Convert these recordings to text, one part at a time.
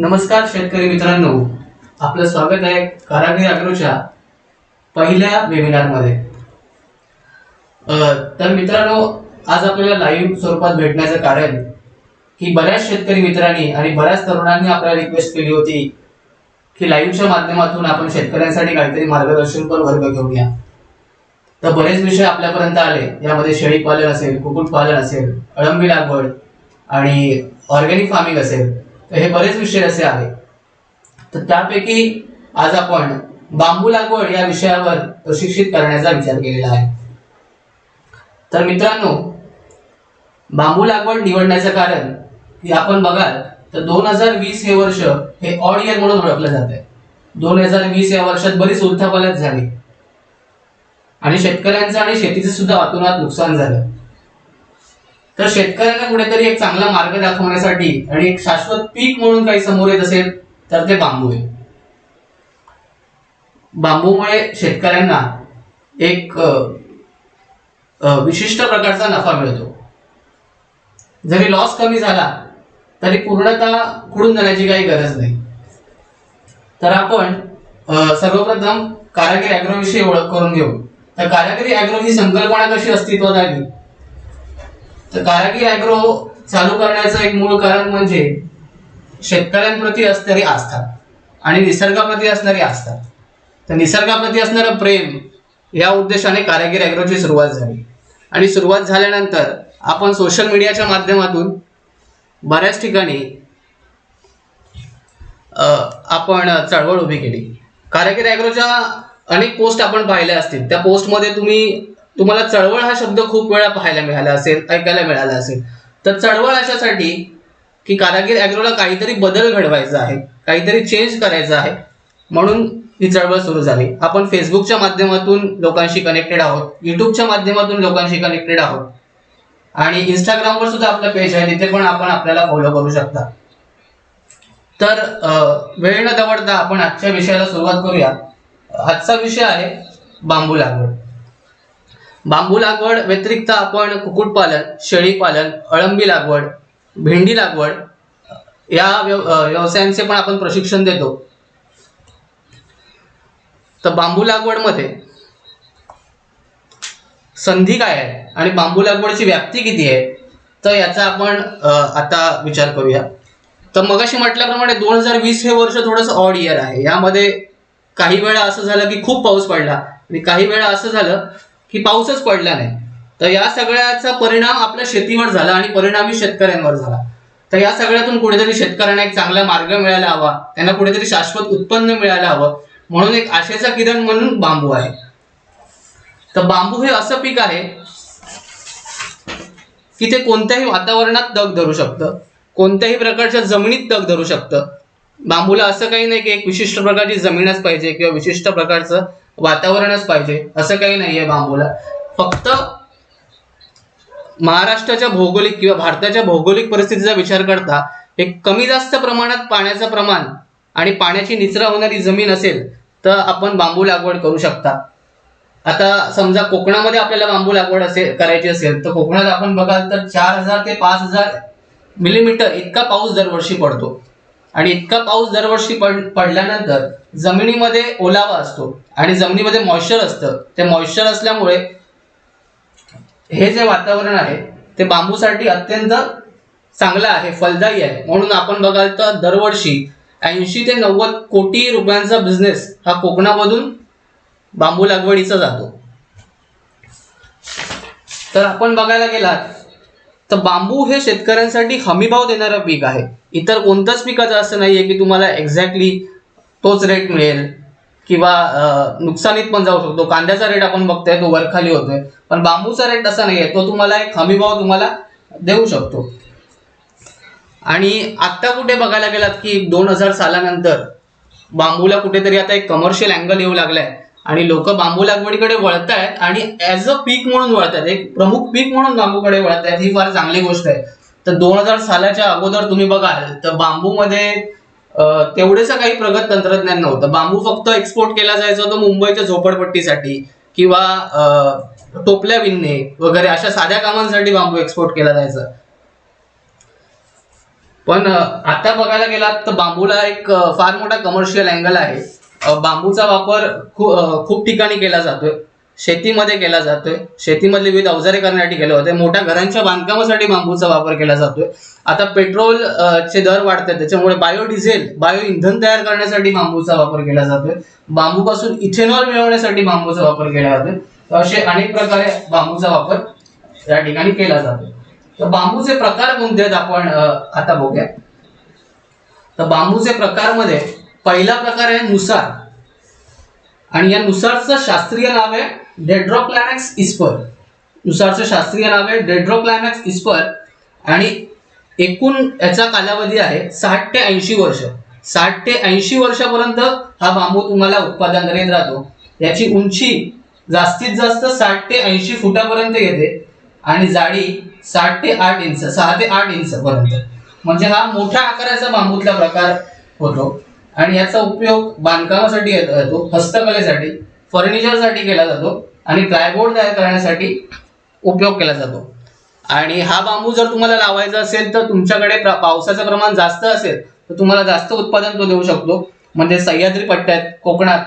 नमस्कार शेतकरी मित्रांनो. आपलं स्वागत आहे कारागिरी अॅग्रोच्या पहिल्या वेबिनारमध्ये तर मित्रांनो आज आपल्याला लाईव्ह स्वरूपात भेटण्याचं कारण की बऱ्याच शेतकरी मित्रांनी आणि बऱ्याच तरुणांनी आपल्याला रिक्वेस्ट केली होती की लाईव्हच्या माध्यमातून आपण शेतकऱ्यांसाठी काहीतरी मार्गदर्शनपर वर्ग घेऊया. तर बरेच विषय आपल्यापर्यंत आले. यामध्ये शेळीपालन असेल कुक्कुटपालन असेल अळंबी लागवड आणि ऑर्गॅनिक फार्मिंग असेल. तर हे बरेच विषय असे आहेत. तर त्यापैकी आज आपण बांबू लागवड या विषयावर प्रशिक्षित करण्याचा विचार केलेला आहे. तर मित्रांनो बांबू लागवड निवडण्याचं कारण की आपण बघाल तर दोन हजार वीस हे वर्ष हे ऑड इयर म्हणून ओळखलं जात आहे दोन हजार वीस या वर्षात बरीच उलथापालथ झाली. आणि शेतकऱ्यांचं आणि शेतीचं सुद्धा अतोनात नुकसान झालं. तर शेतकऱ्यांना कुठेतरी एक चांगला मार्ग दाखवण्यासाठी आणि एक शाश्वत पीक म्हणून काही समोर येत असेल तर ते बांबू आहे. बांबूमुळे शेतकऱ्यांना एक विशिष्ट प्रकारचा नफा मिळतो. जरी लॉस कमी झाला तरी पूर्णतः कुडून जाण्याची काही गरज नाही. तर आपण सर्वप्रथम कारागिरी अॅग्रो विषयी ओळख करून घेऊ. तर कारागिरी अॅग्रो ही संकल्पना कशी अस्तित्वात आली? तर कारागीर अॅग्रो चालू करण्याचं एक मूळ कारण म्हणजे शेतकऱ्यांप्रती असणारी आस्था आणि निसर्गाप्रती असणारी आस्था. तर निसर्गाप्रती असणारं प्रेम या उद्देशाने कारागीर अॅग्रोची सुरुवात झाली. आणि सुरुवात झाल्यानंतर आपण सोशल मीडियाच्या माध्यमातून बऱ्याच ठिकाणी आपण चळवळ उभी केली. कारागीर अॅग्रोच्या अनेक पोस्ट आपण पाहिल्या असतील. त्या पोस्टमध्ये तुम्ही तुम्हाला चळवळ हा शब्द खूप वेळा पाहायला मिळाला असेल ऐकायला मिळाला असेल. तर चळवळ अशासाठी की कारागीर अॅग्रोला काहीतरी बदल घडवायचा आहे काहीतरी चेंज करायचं आहे म्हणून ही चळवळ सुरू झाली. आपण फेसबुकच्या माध्यमातून लोकांशी कनेक्टेड आहोत युट्यूबच्या माध्यमातून लोकांशी कनेक्टेड आहोत. आणि इंस्टाग्रामवर सुद्धा आपलं पेज आहे तिथे पण आपण आपल्याला फॉलो करू शकता. तर वेळ न दवडता आपण आजच्या विषयाला सुरुवात करूया. आजचा विषय आहे बांबू लागवड. बांबू लागवड व्यतिरिक्त आपण कुक्कुटपालन शेळीपालन अळंबी लागवड भेंडी लागवड या व्यव व्यवसायांचे पण आपण प्रशिक्षण देतो. तर बांबू लागवडमध्ये संधी काय आहे आणि बांबू लागवडची व्याप्ती किती आहे? तर याचा आपण आता विचार करूया. तर मगाशी म्हटल्याप्रमाणे दोन हजार वीस हे वर्ष थोडंसं ऑड इयर आहे. यामध्ये काही वेळा असं झालं की खूप पाऊस पडला आणि काही वेळा असं झालं की पाऊसच पडला नाही. तर या सगळ्याचा परिणाम आपल्या शेतीवर झाला आणि परिणामी शेतकऱ्यांवर झाला. तर या सगळ्यातून कुठेतरी शेतकऱ्यांना एक चांगला मार्ग मिळायला हवा. त्यांना कुठेतरी शाश्वत उत्पन्न मिळायला हवं. म्हणून एक आशेचा किरण म्हणून बांबू आहे. तर बांबू हे असं पीक आहे की ते कोणत्याही वातावरणात दग धरू शकतं. कोणत्याही प्रकारच्या जमिनीत दग धरू शकतं. बांबूला असं काही नाही की एक विशिष्ट प्रकारची जमीनच पाहिजे किंवा विशिष्ट प्रकारचं वातावरणच पाहिजे. असं काही नाहीये बांबूला. फक्त महाराष्ट्राच्या भौगोलिक किंवा भारताच्या भौगोलिक परिस्थितीचा विचार करता एक कमी जास्त प्रमाणात पाण्याचं प्रमाण आणि पाण्याची निचरा होणारी जमीन असेल तर आपण बांबू लागवड करू शकता. आता समजा कोकणामध्ये आपल्याला बांबू लागवड असेल करायची असेल तर कोकणात आपण बघाल तर चार हजार ते पाच हजार मिलीमीटर इतका पाऊस दरवर्षी पडतो. आणि इतका पाऊस दरवर्षी पड पडल्यानंतर जमिनीमध्ये ओलावा असतो. आणि जमिनीमध्ये मॉइश्चर असतं. ते मॉइश्चर असल्यामुळे हे जे वातावरण आहे ते बांबूसाठी अत्यंत चांगलं आहे फलदायी आहे. म्हणून आपण बघाल तर दरवर्षी ऐंशी ते नव्वद कोटी रुपयांचा बिझनेस हा कोकणामधून बांबू लागवडीचा जातो. तर आपण बघायला गेलात तर बांबू हे शेतकऱ्यांसाठी हमीभाव देणारं पीक आहे. इतर कोणतंच पिकाचं असं नाही आहे की तुम्हाला एक्झॅक्टली तोच रेट मिळेल. किंवा नुकसानीत पण जाऊ शकतो. कांद्याचा रेट आपण बघतोय तो वरखाली होतोय. पण बांबूचा रेट असा नाहीये. तो तुम्हाला एक हमीभाव तुम्हाला देऊ शकतो. आणि आत्ता कुठे बघायला गेलात की दोन हजार सालानंतर बांबूला कुठेतरी आता एक कमर्शियल अँगल येऊ लागलाय. आणि लोक बांबू लागवडीकडे वळत आहेत आणि ऍज अ पीक म्हणून वळत आहेत एक प्रमुख पीक म्हणून बांबूकडे वळत आहेत ही फार चांगली गोष्ट आहे. तर दोन हजार सालाच्या अगोदर तुम्ही बघाल तर बांबूमध्ये तेवढेच काही प्रगत तंत्रज्ञान नव्हतं. बांबू फक्त एक्सपोर्ट केला जायचा तो मुंबईच्या झोपडपट्टीसाठी किंवा टोपल्या विणणे वगैरे अशा साध्या कामांसाठी बांबू एक्सपोर्ट केला जायचा. पण आता बघायला गेलात तर बांबूला एक फार मोठा कमर्शियल अँगल आहे. बांबूचा वापर खूप खूप ठिकाणी केला जातोय. शेतीमध्ये केला जातोय. शेतीमधले विविध अवजारे करण्यासाठी केले होते मोठ्या घरांच्या बांधकामासाठी बांबूचा वापर केला जातोय. आता पेट्रोल चे दर वाढतात. त्याच्यामुळे बायोडिझेल बायो इंधन तयार करण्यासाठी बांबूचा वापर केला जातोय. बांबूपासून इथेनॉल मिळवण्यासाठी बांबूचा वापर केला जातोय. असे अनेक प्रकारे बांबूचा वापर या ठिकाणी केला जातो तर बांबूचे प्रकार कोणते आहेत आपण आता बघूया. तर बांबूचे प्रकारमध्ये पहिला प्रकार आहे नुसार आणि या नुसारचं शास्त्रीय नाव आहे डेड्रोक्लॅमॅक्स इस्पर नुसारचं शास्त्रीय नाव आहे डेड्रोक्लॅमॅक्स इस्पर आणि एकूण याचा कालावधी आहे साठ ते ऐंशी वर्ष. साठ ते ऐंशी वर्षापर्यंत हा बांबू तुम्हाला उत्पादन करीत राहतो. याची उंची जास्तीत जास्त साठ ते ऐंशी फुटापर्यंत येते आणि जाडी साठ ते आठ इंच सहा ते आठ इंच पर्यंत. म्हणजे हा मोठ्या आकाराचा बांबूतला प्रकार होतो. आणि याचा उपयोग बांधकामासाठी येतो हस्तकलेसाठी फर्निचरसाठी केला जातो. आणि प्लायबोर्ड तयार करण्यासाठी उपयोग केला जातो. आणि हा बांबू जर तुम्हाला लावायचा असेल तर तुमच्याकडे प्र- पावसाचं प्रमाण जास्त असेल तर तुम्हाला जास्त उत्पादन तो देऊ शकतो. म्हणजे सह्याद्री पट्ट्यात कोकणात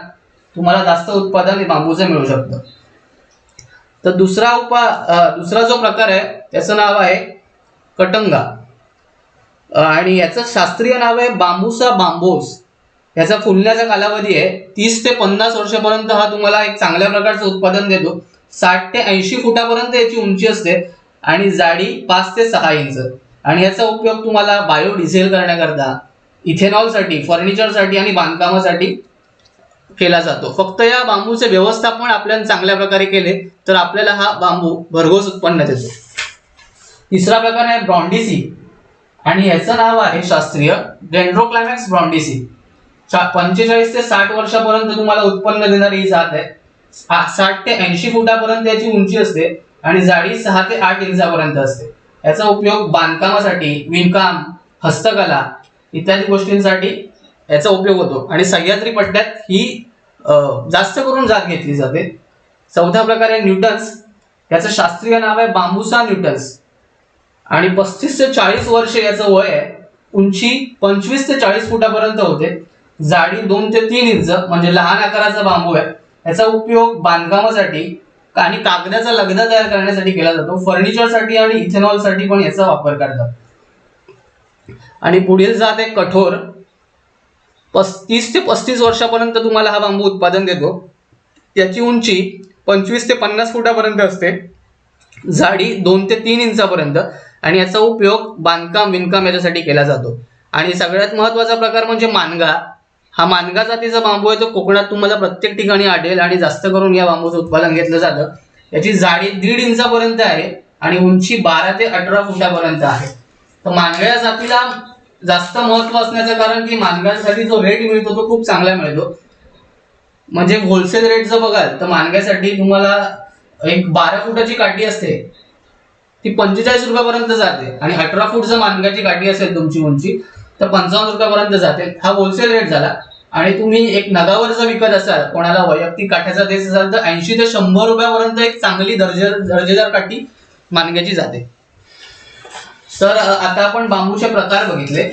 तुम्हाला जास्त उत्पादन बांबूचं मिळू शकतं. तर दुसरा उपा दुसरा जो प्रकार आहे त्याचं नाव आहे कटंगा. आणि याचं शास्त्रीय नाव आहे बांबूसा बांबोस. याचा फुलण्याचा कालावधी आहे तीस ते पन्नास वर्षापर्यंत हा तुम्हाला एक चांगल्या प्रकारचं उत्पादन देतो. साठ ते ऐंशी फुटापर्यंत याची उंची असते आणि जाडी पाच ते सहा इंच. आणि याचा उपयोग तुम्हाला बायोडिझेल करण्याकरता इथेनॉलसाठी फर्निचरसाठी आणि बांधकामासाठी केला जातो. फक्त या बांबूचे व्यवस्थापन आपल्याला चांगल्या प्रकारे केले तर आपल्याला हा बांबू भरघोस उत्पन्न देतो. तिसरा प्रकार आहे ब्रॉन्डिसी. आणि याचं नाव आहे शास्त्रीय डेंड्रोक्लामॅक्स ब्रॉन्डिसी पंचेचाळीस ते साठ वर्षापर्यंत तुम्हाला उत्पन्न देणारी ही जात आहे. साठ ते ऐंशी फुटापर्यंत याची उंची असते आणि जाडी सहा ते आठ इंचापर्यंत असते. याचा उपयोग बांधकामासाठी विणकाम हस्तकला इत्यादी गोष्टींसाठी याचा उपयोग होतो. आणि सह्याद्री पट्ट्यात ही जास्त करून जात घेतली जाते. चौथ्या प्रकारे न्यूटन्स. याचं शास्त्रीय नाव आहे बांबुसा न्यूटन्स. आणि पस्तीस ते चाळीस वर्ष याचं वय आहे. उंची पंचवीस ते चाळीस फुटापर्यंत होते. जाडी दोन ते तीन इंच म्हणजे लहान आकाराचा बांबू आहे. याचा उपयोग बांधकामासाठी आणि कागदाचा लगदा तयार करण्यासाठी केला जातो. फर्निचरसाठी आणि इथेनॉलसाठी पण याचा वापर करतात. आणि पुढील जात आहे कठोर. पस्तीस ते पस्तीस वर्षापर्यंत तुम्हाला हा बांबू उत्पादन देतो. त्याची उंची पंचवीस ते पन्नास फुटापर्यंत असते. जाडी दोन ते तीन इंचापर्यंत. आणि याचा उपयोग बांधकाम विणकाम याच्यासाठी केला जातो. आणि सगळ्यात महत्त्वाचा प्रकार म्हणजे मानगा. हा मानगा जातीचा बांबू आहे तो कोकणात तुम्हाला प्रत्येक ठिकाणी आढळेल आणि जास्त करून या बांबूचं उत्पादन घेतलं जातं. याची जाडी दीड इंचापर्यंत आहे आणि उंची बारा ते अठरा फुटापर्यंत आहे. तर मानगा जातीला जास्त महत्त्व असण्याचं कारण की मानगासाठी जो रेट मिळतो तो खूप चांगला मिळतो. म्हणजे होलसेल रेट जर बघाल तर मानगासाठी तुम्हाला एक बारा फुटाची काठी असते. ती पंचेचाळीस रुपयापर्यंत जाते आणि अठरा फूट जर मानगाची काठी असेल तुमची उंची तर पंचावन्न रुपयापर्यंत जाते हा होलसेल रेट झाला. आणि तुम्ही एक नगावर जर विकत असाल कोणाला वैयक्तिक काठ्याचा देत असाल तर ऐंशी ते शंभर रुपयापर्यंत एक चांगली दर्जे दर्जेदार काठी मानग्याची जाते. तर आता आपण बांबूचे प्रकार बघितले.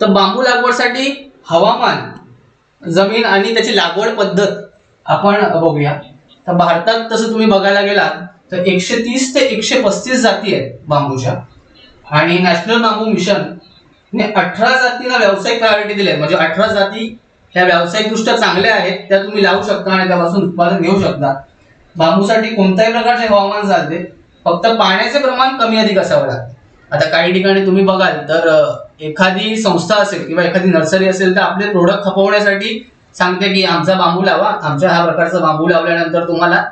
तर बांबू लागवडसाठी हवामान जमीन आणि त्याची लागवड पद्धत आपण बघूया. तर भारतात तसं तुम्ही बघायला गेलात तर एकशे तीस ते एकशे पस्तीस जाती आहेत बांबूच्या. आणि नॅशनल बांबू मिशन ने अठरा जातींना व्यावसायिक प्रायोरिटी दिली आहे. म्हणजे अठरा जाती ह्या व्यावसायिकदृष्ट्या चांगल्या आहेत त्या तुम्ही लावू शकता आणि त्यापासून उत्पादन घेऊ शकता. बांबूसाठी कोणत्याही प्रकारचे हवामान चालते फक्त पाण्याचे प्रमाण कमी अधिक असावं लागते. आता काही ठिकाणी तुम्ही बघाल तर एखादी संस्था असेल किंवा एखादी नर्सरी असेल तर आपले प्रोडक्ट खपवण्यासाठी सांगते की आमचा बांबू लावा आमच्या ह्या प्रकारचा बांबू लावल्यानंतर तुम्हाला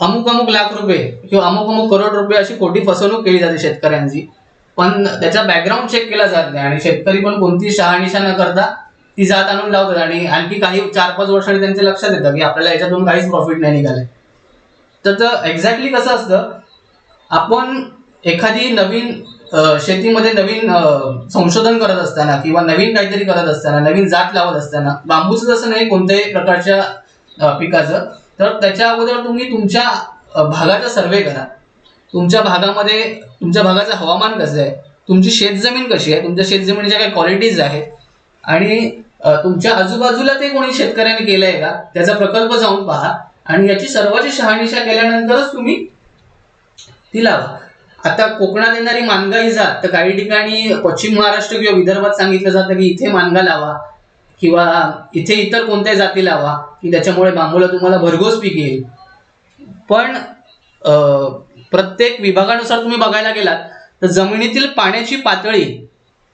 अमुक अमुक लाख रुपये किंवा अमुक अमुक करोड रुपये अशी खोटी फसवणूक केली जाते शेतकऱ्यांची. पण त्याचा बॅकग्राऊंड चेक केला जात नाही. आणि शेतकरी पण कोणती शहानिशा न करता ती जात आणून लावतात. आणि आणखी काही चार पाच वर्षांनी त्यांच्या लक्षात येतं की आपल्याला याच्यातून काहीच प्रॉफिट नाही निघाले तर एक्झॅक्टली कसं असतं? आपण एखादी नवीन शेतीमध्ये नवीन संशोधन करत असताना किंवा नवीन काहीतरी करत असताना नवीन जात लावत असताना बांबूचं जसं नाही कोणत्याही प्रकारच्या पिकाचं तर त्याच्या अगोदर तुम्ही तुमच्या भागाचा सर्वे करा. तुमच्या भागामध्ये तुमच्या भागाचं हवामान कसं आहे? तुमची शेतजमीन कशी आहे? तुमच्या शेतजमिनीच्या काय क्वालिटीज आहेत? आणि तुमच्या आजूबाजूला ते कोणी शेतकऱ्याने केलं आहे का? त्याचा प्रकल्प जाऊन पहा आणि याची सर्वाची शहानिशा केल्यानंतरच तुम्ही ती लावा. आता कोकणात येणारी मानगा ही जात तर काही ठिकाणी पश्चिम महाराष्ट्र किंवा विदर्भात सांगितलं जातं की इथे मानगा लावा किंवा इथे इतर कोणत्याही जाती लावा की त्याच्यामुळे बांबूला तुम्हाला भरघोस पीक येईल. पण प्रत्येक विभागानुसार तुम्ही बघायला गेलात तर जमिनीतील पाण्याची पातळी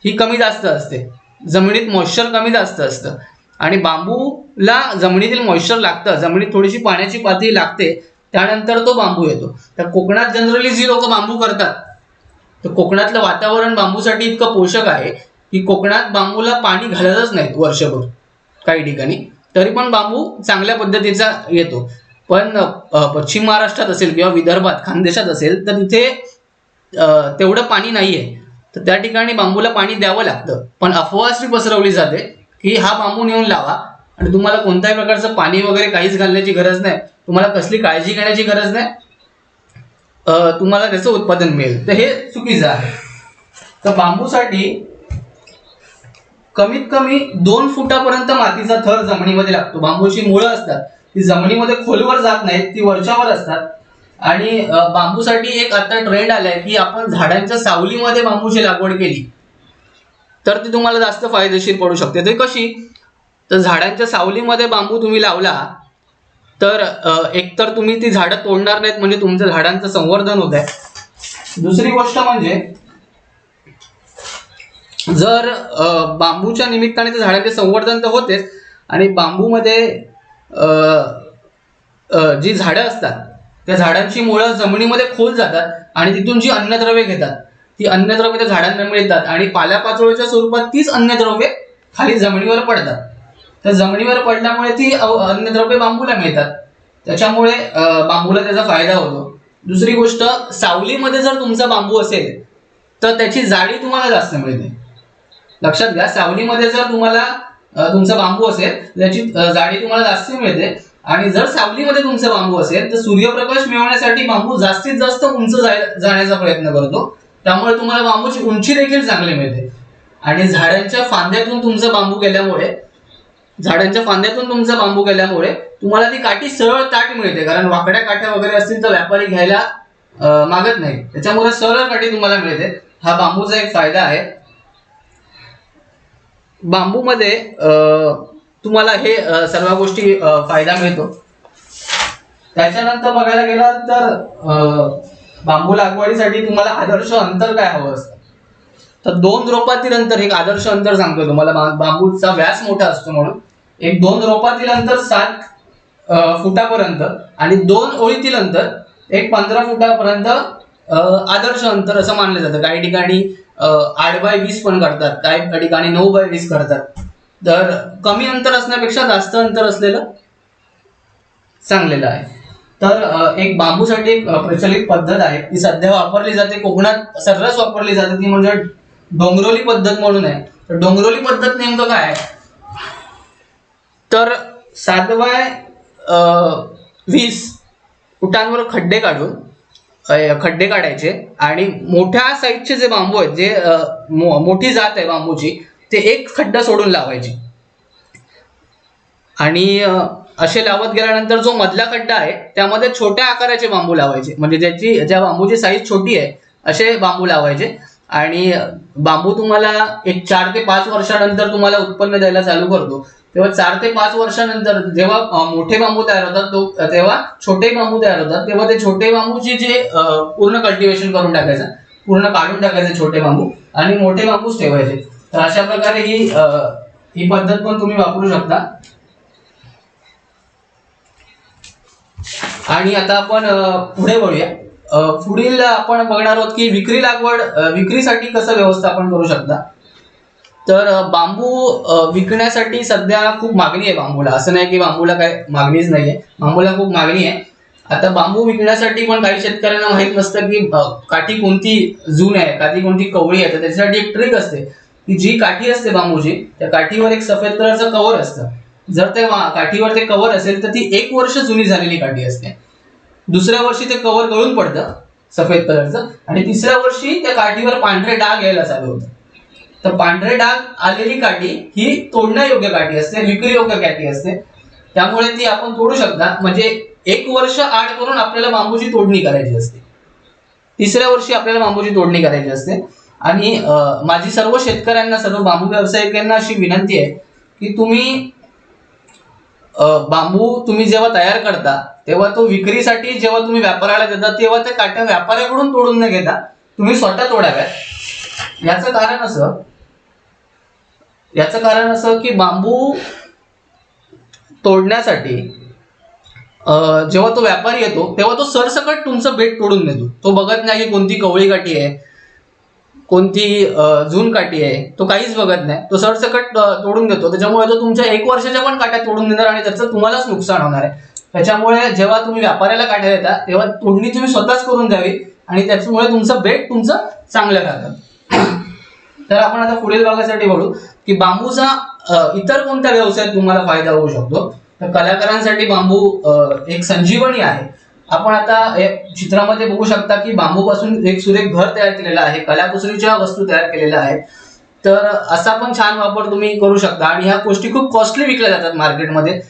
ही कमी जास्त असते. जमिनीत मॉइश्चर कमी जास्त असतं. आणि बांबूला जमिनीतील मॉइश्चर लागतं. जमिनीत थोडीशी पाण्याची पातळी लागते त्यानंतर तो बांबू येतो. तर कोकणात जनरली जी लोक बांबू करतात तर कोकणातलं वातावरण बांबूसाठी इतकं पोषक आहे की कोकणात बांबूला पाणी घालतच नाहीत वर्षभर काही ठिकाणी. तरी पण बांबू चांगल्या पद्धतीचा येतो. पण पश्चिम महाराष्ट्रात असेल किंवा विदर्भात खानदेशात असेल तर तिथे तेवढं पाणी नाही आहे तर त्या ठिकाणी बांबूला पाणी द्यावं लागतं. पण अफवा अशी पसरवली जाते की हा बांबू नेऊन लावा आणि तुम्हाला कोणत्याही प्रकारचं पाणी वगैरे काहीच घालण्याची गरज नाही. तुम्हाला कसली काळजी घेण्याची गरज नाही. तुम्हाला त्याचं उत्पादन मिळेल. तर हे चुकीचं आहे. तर बांबूसाठी कमीत कमी दोन फुटापर्यंत मातीचा थर जमिनीमध्ये लागतो. बांबूची मुळं असतात. ती जमिनीमध्ये खोलवर जात नाहीत ती वरच्यावर असतात. आणि बांबूसाठी एक आता ट्रेंड आलाय की आपण झाडांच्या सावलीमध्ये बांबूची लागवड केली. तर ती तुम्हाला जास्त फायदेशीर पडू शकते. ते कशी? तर झाडांच्या सावलीमध्ये बांबू तुम्ही लावला तर एकतर तुम्ही ती झाडं तोडणार नाहीत म्हणजे तुमच्या झाडांचं संवर्धन होत आहे दुसरी गोष्ट म्हणजे जर बांबूच्या निमित्ताने त्या झाडांचे संवर्धन तर होतेच आणि बांबूमध्ये जी झाडं असतात त्या झाडांची मुळं जमिनीमध्ये खोल जातात आणि तिथून जी अन्नद्रव्ये घेतात ती अन्नद्रव्ये त्या झाडांना मिळतात आणि पाल्यापाचोळीच्या स्वरूपात तीच अन्नद्रव्ये खाली जमिनीवर पडतात. तर जमिनीवर पडल्यामुळे ती अन्नद्रव्ये बांबूला मिळतात. त्याच्यामुळे बांबूला त्याचा फायदा होतो. दुसरी गोष्ट सावलीमध्ये जर तुमचा बांबू असेल तर त्याची जाडी तुम्हाला जास्त मिळते. लक्षात घ्या सावलीमध्ये जर तुम्हाला तुमचा बांबू असेल त्याची जाडी तुम्हाला जास्त मिळते. आणि जर सावलीमध्ये तुमचा बांबू असेल तर सूर्यप्रकाश मिळवण्यासाठी बांबू जास्तीत जास्त उंच जाण्याचा प्रयत्न करतो. त्यामुळे तुम्हाला बांबूची उंची देखील चांगली मिळते. आणि झाडांच्या फांद्यातून तुमचा बांबू गेल्यामुळे झाडांच्या फांद्यातून तुमचा बांबू गेल्यामुळे तुम्हाला ती काठी सरळ ताट मिळते. कारण वाकड्या काठ्या वगैरे असतील तर व्यापारी घ्यायला मागत नाही. त्याच्यामुळे सरळ काठी तुम्हाला मिळते. हा बांबूचा एक फायदा आहे. बांबूमध्ये तुम्हाला हे सर्व गोष्टी फायदा मिळतो. त्याच्यानंतर बघायला गेला तर बांबू लागवडीसाठी तुम्हाला आदर्श अंतर काय हवं असतं? तर दोन रोपातील अंतर एक आदर्श अंतर सांगतोय तुम्हाला. बांबूचा व्यास मोठा असतो म्हणून. एक दोन रोपातील अंतर सात फुटापर्यंत आणि दोन ओळीतील अंतर एक पंधरा फुटापर्यंत आदर्श अंतर असं मानलं जातं. काही ठिकाणी आठ बाय वीस पण करतात. काही ठिकाणी नऊ बाय वीस करतात. तर कमी अंतर असण्यापेक्षा जास्त अंतर असलेलं चांगलेलं आहे. तर एक बांबूसाठी एक प्रचलित पद्धत आहे. ती सध्या वापरली जाते. कोकणात सर्रास वापरली जाते. ती म्हणजे डोंगरोली पद्धत म्हणून आहे. तर डोंगरोली पद्धत नेमकं काय आहे? तर सात बाय वीस फुटांवर खड्डे काढून खड्डे काढायचे आणि मोठ्या साईजचे जे बांबू आहेत जे मोठी जात आहे बांबूची ते एक खड्डा सोडून लावायची. आणि असे लावत गेल्यानंतर जो मधला खड्डा आहे त्यामध्ये छोट्या आकाराचे बांबू लावायचे. म्हणजे ज्याची ज्या बांबूची साईज छोटी आहे असे बांबू लावायचे. आणि बांबू तुम्हाला एक चार ते पाच वर्षानंतर तुम्हाला उत्पन्न द्यायला चालू करतो. तेव्हा चार ते पाच वर्षानंतर जेव्हा मोठे बांबू तयार होतात तो तेव्हा छोटे बांबू तयार होतात तेव्हा ते छोटे बांबूचे जे पूर्ण कल्टिवेशन करून टाकायचं पूर्ण काढून टाकायचे छोटे बांबू आणि मोठे बांबूच ठेवायचे. तर अशा प्रकारे ही ही पद्धत पण तुम्ही वापरू शकता. आणि आता आपण पुढे वळूया. पुढील आपण बघणार आहोत की विक्री लागवड विक्रीसाठी कसं व्यवस्थापन करू शकता. तर बांबू विकण्यासाठी सध्या खूप मागणी आहे बांबूला. असं नाही की बांबूला काय मागणीच नाहीये. बांबूला खूप मागणी आहे. आता बांबू विकण्यासाठी पण काही शेतकऱ्यांना माहीत नसतं की काठी कोणती जून आहे काठी कोणती कवळी आहे. तर त्याच्यासाठी एक ट्रिक असते की जी काठी असते बांबूची त्या काठीवर एक सफेद कलरचं कव्हर असतं. जर त्या काठीवर ते कव्हर असेल तर ती एक वर्ष जुनी झालेली काठी असते. दुसऱ्या वर्षी ते कव्हर गळून पडतं सफेद कलरचं. आणि तिसऱ्या वर्षी त्या काठीवर पांढरे डाग यायला चालू होतं तर पांढरे डाग आलेली काठी ही तोडण्यायोग्य काठी असते विक्रीयोग्य काठी असते. त्यामुळे ती आपण तोडू शकता. म्हणजे एक वर्ष आड करून आपल्याला बांबूची तोडणी करायची असते. तिसऱ्या वर्षी आपल्याला बांबूची तोडणी करायची असते. आणि माझी सर्व शेतकऱ्यांना सर्व बांबू व्यावसायिकांना अशी विनंती आहे की तुम्ही बांबू तुम्ही जेव्हा तयार करता तेव्हा तो विक्रीसाठी जेव्हा तुम्ही व्यापाऱ्याला देता तेव्हा त्या काट्या व्यापाऱ्याकडून तोडून न घेता तुम्ही स्वतः तोडाव्यात. याचं कारण असं याचं कारण असं की बांबू तोडण्यासाठी जेव्हा तो व्यापारी येतो तेव्हा तो सरसकट तुमचं बेट तोडून देतो तो बघत नाही की कोणती कवळी काठी आहे कोणती जून काठी आहे तो काहीच बघत नाही. तो सरसकट तोडून देतो त्याच्यामुळे तो तुमच्या एक वर्षाच्या पण काट्या तोडून देणार आणि त्याचं तुम्हालाच नुकसान होणार आहे. त्याच्यामुळे जेव्हा तुम्ही व्यापाऱ्याला काट्या देता तेव्हा तोडणी तुम्ही स्वतःच करून द्यावी आणि त्याच्यामुळे तुमचं बेट तुमचं चांगलं राहतं. तर आपण आता पुढील भागासाठी बोलू की बांबूचा इतर कोणत्या व्यवसायात तुम्हाला फायदा होऊ शकतो? तर कलाकारांसाठी बांबू एक संजीवनी आहे. आपण आता या चित्रामध्ये बघू शकता की बांबूपासून एक सुरेख घर तयार केलेलं आहे कलाकुसरीच्या वस्तू तयार केलेल्या आहेत. तर असा पण छान वापर तुम्ही करू शकता आणि ह्या गोष्टी खूप कॉस्टली विकल्या जातात मार्केटमध्ये.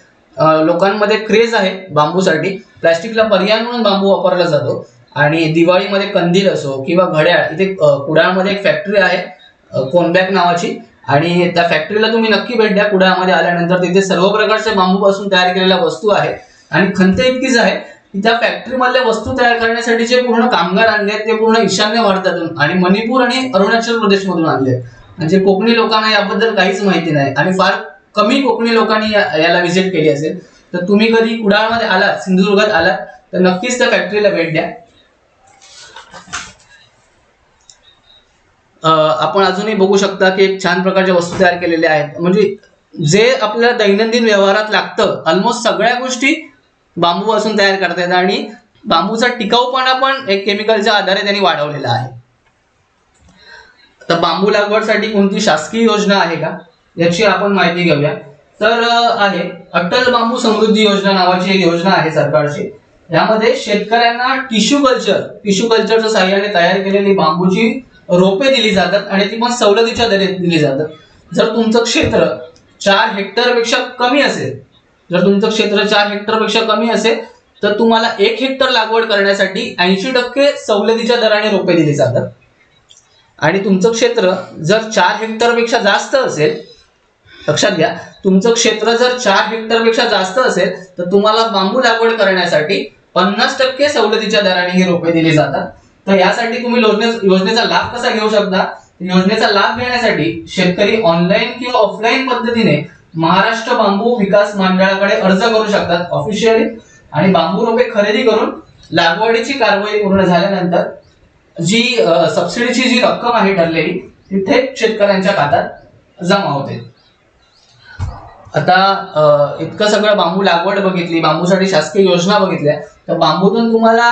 लोकांमध्ये क्रेज आहे बांबूसाठी. प्लॅस्टिकला पर्याय म्हणून बांबू वापरला जातो. आणि दिवाळीमध्ये कंदील असो किंवा घड्याळ इथे कुडाळमध्ये एक फॅक्टरी आहे. कोनबॅक नावाची. आणि त्या फॅक्टरीला तुम्ही नक्की भेट द्या. कुडाळमध्ये आल्यानंतर तिथे सर्व प्रकारच्या बांबूपासून तयार केलेल्या वस्तू आहे. आणि खंत इतकीच आहे की त्या फॅक्टरीमधल्या वस्तू तयार करण्यासाठी जे पूर्ण कामगार आणले आहेत ते पूर्ण ईशान्य भारतातून आणि मणिपूर आणि अरुणाचल प्रदेशमधून आणले आहेत. म्हणजे कोकणी लोकांना याबद्दल काहीच माहिती नाही आणि फार कमी कोकणी लोकांनी याला व्हिजिट केली असेल. तर तुम्ही कधी कुडाळमध्ये आलात सिंधुदुर्गात आलात तर नक्कीच त्या फॅक्टरीला भेट द्या. आपण अजूनही बघू शकता की एक छान प्रकारच्या वस्तू तयार केलेल्या आहेत. म्हणजे जे आपल्या दैनंदिन व्यवहारात लागतं ऑलमोस्ट सगळ्या गोष्टी बांबूपासून तयार करता येतात आणि बांबूचा टिकाऊपणा पण एक केमिकलच्या आधारे त्यांनी वाढवलेला आहे. तर बांबू लागवडसाठी कोणती शासकीय योजना आहे का? याची आपण माहिती घेऊया. तर आहे. अटल बांबू समृद्धी योजना नावाची एक योजना आहे सरकारची. यामध्ये शेतकऱ्यांना टिश्यू कल्चर टिश्यू कल्चरच्या साह्याने तयार केलेली बांबूची रोपे दिली जातात आणि ती पण सवलतीच्या दरात दिली जातात. जर तुमचं क्षेत्र चार हेक्टरपेक्षा कमी असेल जर तुमचं क्षेत्र चार हेक्टरपेक्षा कमी असेल तर तुम्हाला एक हेक्टर लागवड करण्यासाठी ऐंशी टक्के सवलतीच्या दराने रोपे दिली जातात. आणि तुमचं क्षेत्र जर चार हेक्टरपेक्षा जास्त असेल लक्षात घ्या तुमचं क्षेत्र जर चार हेक्टरपेक्षा जास्त असेल तर तुम्हाला बांबू लागवड करण्यासाठी पन्नास टक्के सवलतीच्या दराने ही रोपे दिली जातात. तर यासाठी तुम्ही योजनेचा लाभ कसा घेऊ शकता? योजनेचा लाभ घेण्यासाठी शेतकरी ऑनलाईन किंवा ऑफलाईन पद्धतीने महाराष्ट्र बांबू विकास मंडळाकडे अर्ज करू शकतात ऑफिशियली आणि बांबू रोपे खरेदी करून लागवडीची कारवाई पूर्ण झाल्यानंतर जी सबसिडीची जी रक्कम आहे ठरलेली ती थेट शेतकऱ्यांच्या खात्यात जमा होते. आता इतकं सगळं बांबू लागवड बघितली बांबूसाठी शासकीय योजना बघितल्या तर बांबूतून तुम्हाला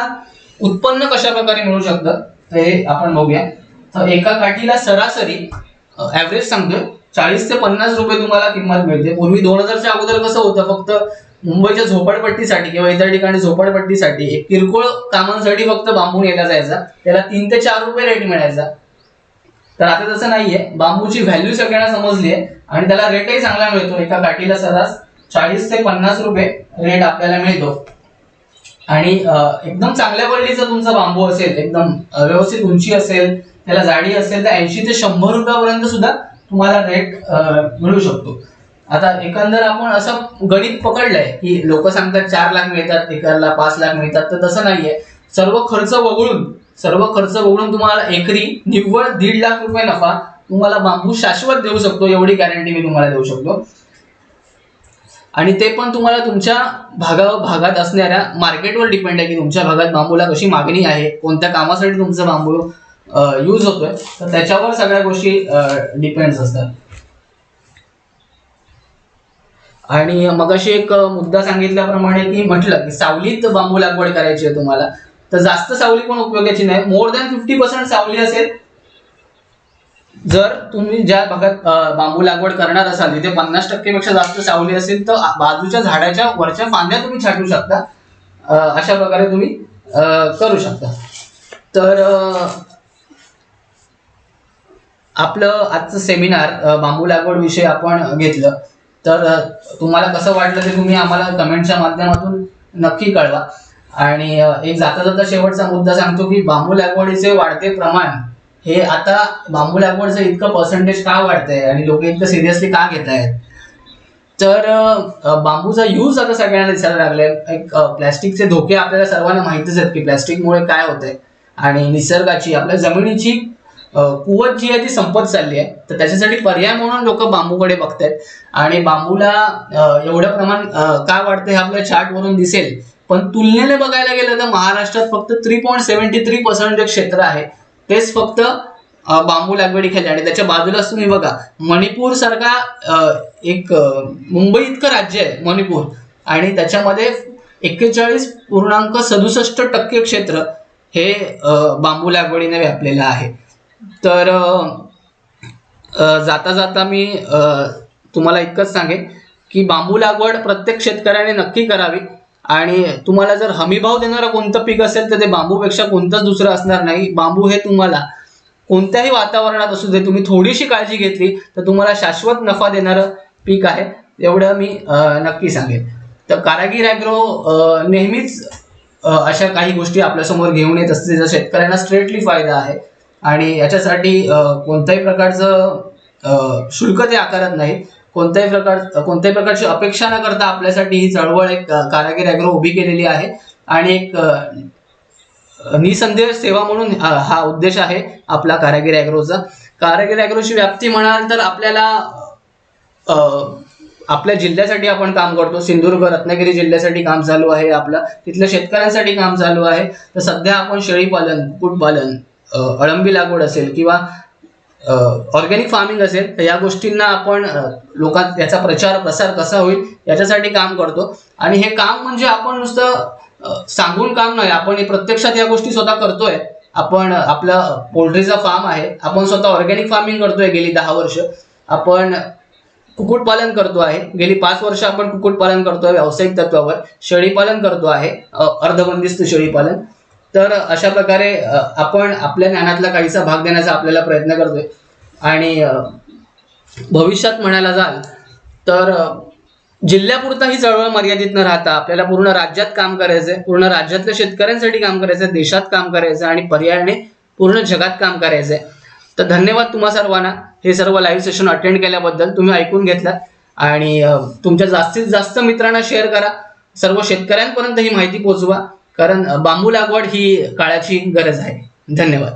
उत्पन्न कशा प्रकारे मिळू शकतं तर हे आपण बघूया. तर एका काठीला सरासरी ऍव्हरेज सांगतोय चाळीस ते पन्नास रुपये तुम्हाला किंमत मिळते. पूर्वी दोन हजारच्या अगोदर कसं होतं फक्त मुंबईच्या झोपडपट्टीसाठी किंवा इतर ठिकाणी झोपडपट्टीसाठी एक किरकोळ कामांसाठी फक्त बांबू नेला जायचा. त्याला तीन ते चार रुपये रेट मिळायचा. तर आता तसं नाहीये. बांबूची व्हॅल्यू सगळ्यांना समजली आहे आणि त्याला रेटही चांगला मिळतो. एका काठीला सरास चाळीस ते पन्नास रुपये रेट आपल्याला मिळतो. आणि एकदम चांगल्या क्वालिटीचा तुमचा बांबू असेल एकदम व्यवस्थित उंची असेल त्याला जाडी असेल तर ऐंशी ते शंभर रुपयापर्यंत सुद्धा तुम्हाला रेट मिळू शकतो. आता एकंदर आपण असं गणित पकडलंय की लोक सांगतात चार लाख मिळतात एकरला पाच लाख मिळतात तर तसं नाहीये. सर्व खर्च वगळून सर्व खर्च वगळून तुम्हाला एकरी निव्वळ दीड लाख रुपये नफा तुम्हाला बांबू शाश्वत देऊ शकतो एवढी गॅरंटी मी तुम्हाला देऊ शकतो. आणि ते पण तुम्हाला तुमच्या भागा भागात असणाऱ्या मार्केटवर डिपेंड आहे की तुमच्या भागात बांबूला कशी मागणी आहे कोणत्या कामासाठी तुमचा बांबू यूज होतोय. तर त्याच्यावर सगळ्या गोष्टी डिपेंड्स असतात. आणि मगाशी एक मुद्दा सांगितल्याप्रमाणे की म्हटलं की सावलीत बांबू लागवड करायची आहे तुम्हाला. तर जास्त सावली पण उपयोगाची नाही. मोर दॅन फिफ्टी पर्सेंट सावली असेल जर तुम्ही ज्या भागात बांबू लागवड करणार असाल तिथे पन्नास टक्केपेक्षा जास्त सावली असेल तर बाजूच्या झाडाच्या वरच्या फांद्या तुम्ही छाटू शकता. अशा प्रकारे तुम्ही करू शकता. तर आपलं आजचं सेमिनार बांबू लागवड विषयी आपण घेतलं. तर तुम्हाला कसं वाटलं ते तुम्ही आम्हाला कमेंटच्या माध्यमातून नक्की कळवा. आणि एक जाता जाता शेवटचा मुद्दा सांगतो की बांबू लागवडीचे वाढते प्रमाण हे आता बांबू लागवडचं इतकं पर्सेंटेज का वाढतंय आणि लोक इतकं सिरियसली का घेत आहेत तर बांबूचा यूज आता सगळ्यांना दिसायला लागलाय. एक प्लॅस्टिकचे धोके आपल्याला सर्वांना माहितीच आहेत की प्लॅस्टिकमुळे काय होतंय. आणि निसर्गाची आपल्या जमिनीची कुवत जी आहे ती संपत चालली आहे. तर त्याच्यासाठी पर्याय म्हणून लोक बांबूकडे बघतायत. आणि बांबूला एवढं प्रमाण का वाढतं हे आपल्या चार्टवरून दिसेल. पण तुलनेने बघायला गेलं तर महाराष्ट्रात फक्त three point seventy three percent क्षेत्र आहे. तेच फक्त अ, बांबू लागवडीखाली. आणि त्याच्या बाजूलाच तुम्ही बघा मणिपूर सारखा एक मुंबई इतकं राज्य आहे मणिपूर. आणि त्याच्यामध्ये एक्केचाळीस पूर्णांक सदुसष्ट टक्के क्षेत्र हे बांबू लागवडीने व्यापलेलं आहे. तर जाता जाता मी तुम्हाला इतकंच सांगेन की बांबू लागवड प्रत्येक शेतकऱ्याने नक्की करावी. आणि तुम्हाला जर हमीभाव देणारं कोणतं पीक असेल तर ते बांबूपेक्षा कोणतंच दुसरं असणार नाही. बांबू हे तुम्हाला कोणत्याही वातावरणात असू दे तुम्ही थोडीशी काळजी घेतली तर तुम्हाला शाश्वत नफा देणारं पीक आहे. एवढं मी नक्की सांगेन. तर कारागीर ॲग्रो नेहमीच अशा काही गोष्टी आपल्यासमोर घेऊन येत असते ज्या शेतकऱ्यांना स्ट्रेटली फायदा आहे. आणि याच्यासाठी कोणत्याही प्रकारचं शुल्क ते आकारत नाही कोणत्याही प्रकार कोणत्याही प्रकारची अपेक्षा न करता आपल्यासाठी ही चळवळ एक अ, कारागीर ॲग्रो उभी केलेली आहे. आणि एक निसंदेह सेवा म्हणून हा उद्देश आहे आपला कारागीर ॲग्रोचा कारागीर अॅग्रोची व्याप्ती म्हणाल तर आपल्याला आपल्या जिल्ह्यासाठी आपण काम करतो. सिंधुदुर्ग रत्नागिरी जिल्ह्यासाठी काम चालू आहे आपलं. तिथल्या शेतकऱ्यांसाठी काम चालू आहे. तर सध्या आपण शेळीपालन कुक्कुटपालन अळंबी लागवड असेल किंवा ऑर्गॅनिक फार्मिंग असेल तर या गोष्टींना आपण लोकांत याचा प्रचार प्रसार कसा होईल याच्यासाठी काम करतो. आणि हे काम म्हणजे आपण नुसतं सांगून काम नाही. आपण हे प्रत्यक्षात या गोष्टी स्वतः करतोय. आपण आपला आपलं पोल्ट्रीचा फार्म आहे. आपण स्वतः ऑर्गॅनिक फार्मिंग करतोय गेली दहा वर्ष. आपण कुक्कुटपालन करतो आहे. गेली पाच वर्ष आपण कुक्कुटपालन करतोय व्यावसायिक तत्वावर. शेळीपालन करतो आहे. अर्धबंदिस्त शेळीपालन. तर अशा प्रकारे आपण आपल्या ज्ञानातला काहीसा भाग देण्याचा आपल्याला प्रयत्न करतोय. आणि भविष्यात म्हणायला जाल तर जिल्ह्यापुरता ही चळवळ मर्यादित न राहता आपल्याला पूर्ण राज्यात काम करायचंय पूर्ण राज्यातल्या शेतकऱ्यांसाठी काम करायचंय देशात काम करायचं आणि पर्यायाने पूर्ण जगात काम करायचंय. तर धन्यवाद तुम्हा सर्वांना. हे सर्व लाईव्ह सेशन अटेंड केल्याबद्दल तुम्ही ऐकून घेतलात. आणि तुमच्या जास्तीत जास्त मित्रांना शेअर करा. सर्व शेतकऱ्यांपर्यंत ही माहिती पोहोचवा कारण बांबू लागवड ही काळाची गरज आहे. धन्यवाद.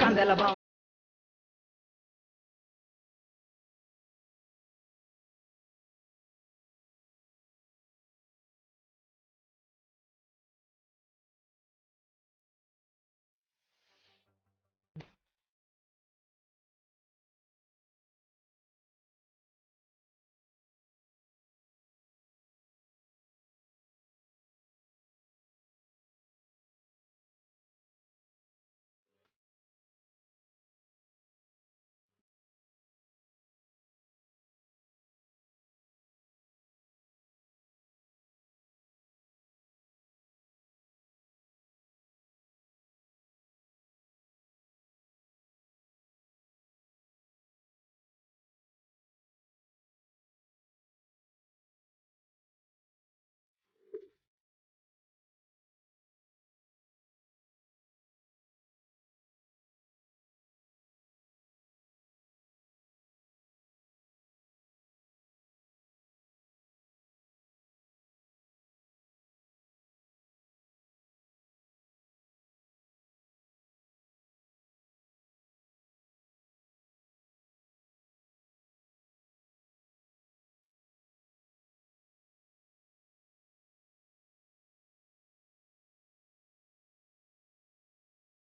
कांद्याला भाव